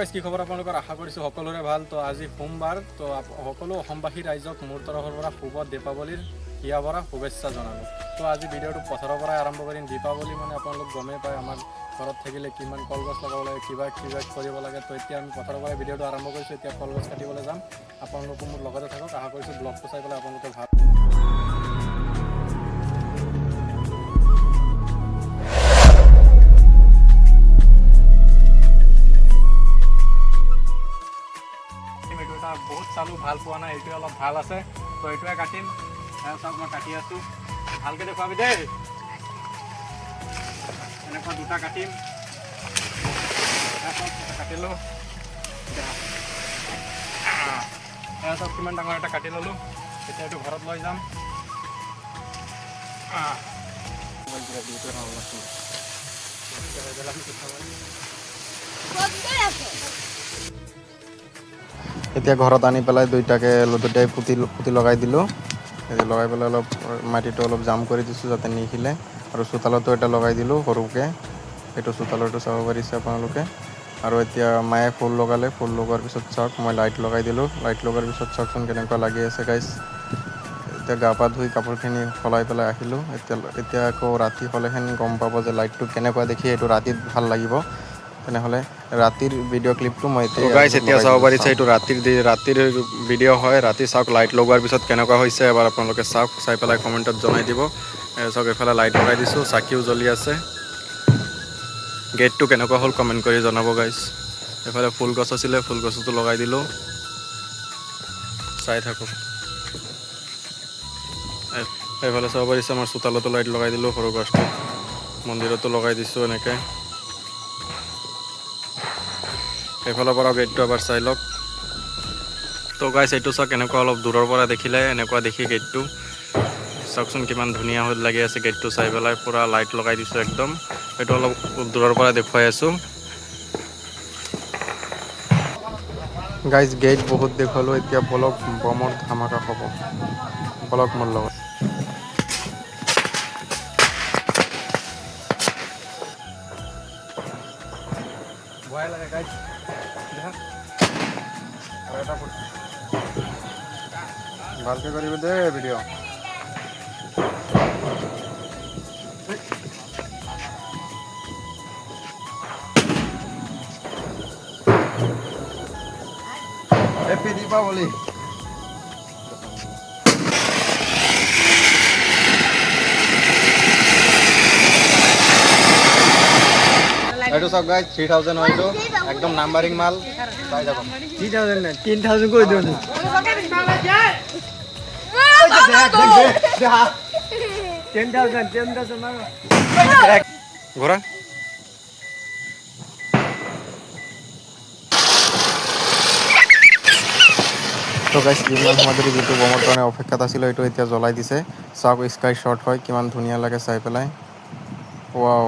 Guys কি খবৰ আপোনালোকৰ? আশা কৰিছোঁ সকলোৰে ভালো। তো আজি সোমবাৰ, তো সকলো অসমবাসী ৰাইজক মোৰ তৰফৰ পৰা শুভ দীপাৱলীৰ হিয়া ভৰা শুভেচ্ছা জনালোঁ। তো আজি ভিডিঅ'টো পথাৰৰ পৰাই আৰম্ভ কৰিম। দীপাৱলী মানে আপোনালোক গমেই পায় আমাৰ ঘৰত থাকিলে কিমান কলগছ লগাব লাগে, কিবা কিবা কৰিব লাগে। তো এতিয়া আমি পথাৰৰ পৰাই ভিডিঅ'টো আৰম্ভ কৰিছোঁ। এতিয়া কলগছ কাটিবলৈ যাম। আপোনালোকো মোৰ লগতে থাকক। আশা কৰিছোঁ ব্লগটো চাই পেলাই আপোনালোকে ভালো চালোঁ, ভালো পোৱা নাই, এইটোৱে অলপ ভালো আছে। তো এইটোৱে কাটিম। চাওক, মই কাটি আছোঁ। ভালকৈ দেখুৱাবি দেই। এনেকুৱা দুটা কাটিম। কাটিলোঁ। এয়া চাওক, কিমান ডাঙৰ এটা কাটি ল'লোঁ। এতিয়া এইটো ঘৰত লৈ যাম। আহ। এতিয়া ঘৰত আনি পেলাই দুইটাকে দুটাই পুতি পুতি লগাই দিলোঁ। এই লগাই পেলাই অলপ, মাটিটো অলপ জাম কৰি দিছোঁ যাতে নিশিলে আৰু চোতালতো এটা লগাই দিলোঁ সৰুকৈ। সেইটো চোতালতো চাব পাৰিছে আপোনালোকে। আৰু এতিয়া মায়ে ফুল লগালে, ফুল লগোৱাৰ পিছত চাওক, মই লাইট লগাই দিলোঁ। লাইট লগোৱাৰ পিছত চাওকচোন কেনেকুৱা লাগি আছে গাইছ এতিয়া গা পা ধুই কাপোৰখিনি সলাই পেলাই আহিলোঁ। এতিয়া এতিয়া আকৌ ৰাতি হ'লেহেন গম পাব যে লাইটটো কেনেকুৱা দেখি এইটো ৰাতিত ভালো লাগিব। তেনেহ'লে ৰাতিৰ ভিডিঅ' ক্লিপটো মই গাইছ এতিয়া চাব পাৰিছে এইটো ৰাতিৰ ৰাতিৰ ভিডিঅ' হয়। ৰাতি চাওক লাইট লগোৱাৰ পিছত কেনেকুৱা হৈছে এবাৰ আপোনালোকে চাওক চাই পেলাই কমেণ্টত জনাই দিব। চাওক এইফালে লাইট লগাই দিছোঁ চাকিও জ্বলি আছে। গেটটো কেনেকুৱা হ'ল কমেণ্ট কৰি জনাব গাইছ এইফালে ফুল গছ আছিলে ফুল গছতো লগাই দিলোঁ। চাই থাকক এইফালে চাব পাৰিছে আমাৰ চোতালতো লাইট লগাই দিলোঁ সৰু গছটো। মন্দিৰতো লগাই দিছোঁ এনেকৈ। সেইফালৰ পৰা গেটটো এবাৰ চাই লওক। তো গাইছ এইটো চাওক, এনেকুৱা অলপ দূৰৰ পৰা দেখিলে, এনেকুৱা দেখি গেটটো। চাওকচোন কিমান ধুনীয়া হৈ লাগি আছে গেটটো চাই পেলাই, পূৰা লাইট লগাই দিছোঁ একদম। সেইটো অলপ দূৰৰ পৰা দেখুৱাই আছোঁ। গাইজ গেট বহুত দেখুৱালোঁ, এতিয়া বলক, বমৰ ধামাকা হ'ব বলক মোৰ লগত। ভয় লাগে গাইজ দেখা। আৰু এটা ফুট ভালকৈ কৰিব দে ভিডিঅ' হেপী দীপাৱলী এইটো চাওক গাইজ থ্ৰী থাউজেণ্ড হয় এইটো একদম নাম্বাৰিং মাল। চাই থ্ৰী থাউজেণ্ড নাই টেন থাউজেণ্ড কৰি দিওঁ টেন থাউজেণ্ড টেন থাউজেণ্ড ঘোৰা তো গাইছ যিমান সময় ধৰি যিটো বমৰ কাৰণে অপেক্ষাত আছিলোঁ এইটো এতিয়া জ্বলাই দিছে। চাওক স্কাই শ্বট হয় কিমান ধুনীয়া লাগে চাই পেলাই। ৱাও